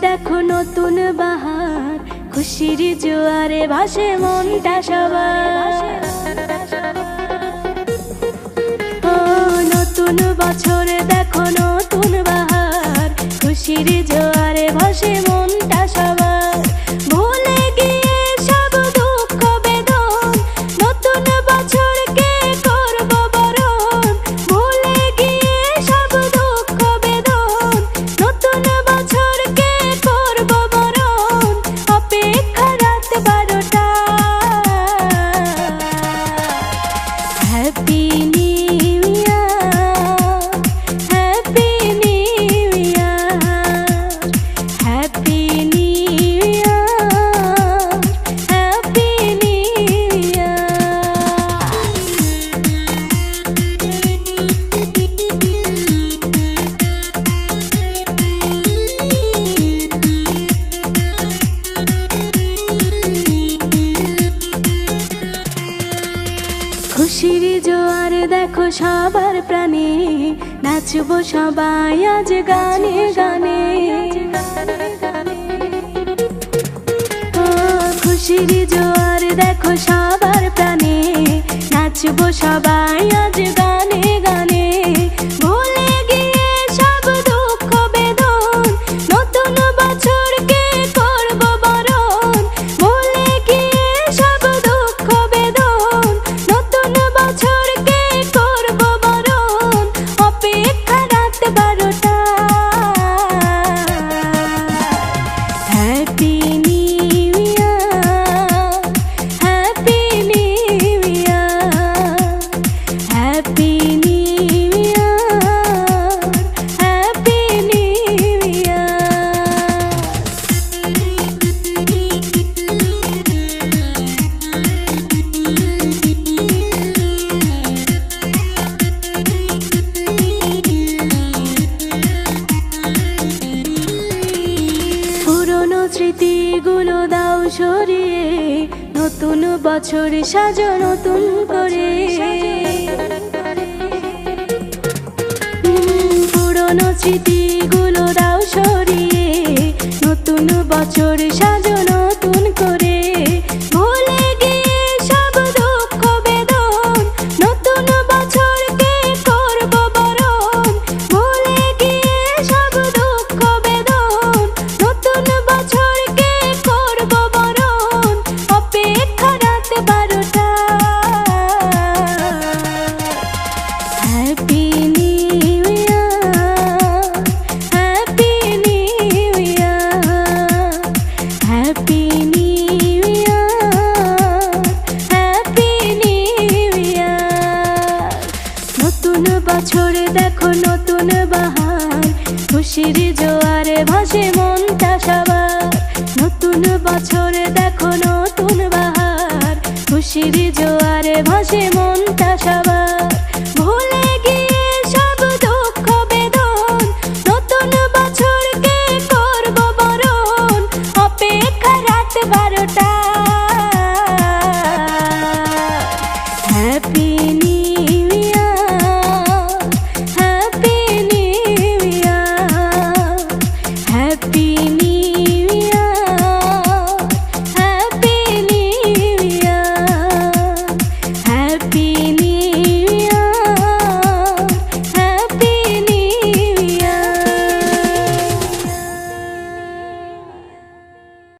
দেখো নতুন বাহার। খুশির জোয়ারে ভাসে মনটা সবার। নতুন বছরে দেখো নতুন বাহার। খুশির জোয়ারে হ্যাপি জোয়ার দেখো সবার প্রাণে, নাচবো সবাই আজ গানে গানে। খুশির জোয়ার দেখো সবার প্রাণে, নাচবো সবাই আজ হ্যাপি সরিয়ে নতুন বছর সাজো নতুন করে। পুরনো স্মৃতিগুলো দাও খুশির জোয়ারে ভাসে মনটা সবার। নতুন বছরে দেখো, নতুন বাহার। খুশির জোয়ারে ভাসে মনটা সবার। ভুলে গিয়ে সব দুঃখ, বেদন, নতুন বছরকে করব বরণ। অপেক্ষা রাত বারোটা। হ্যাপি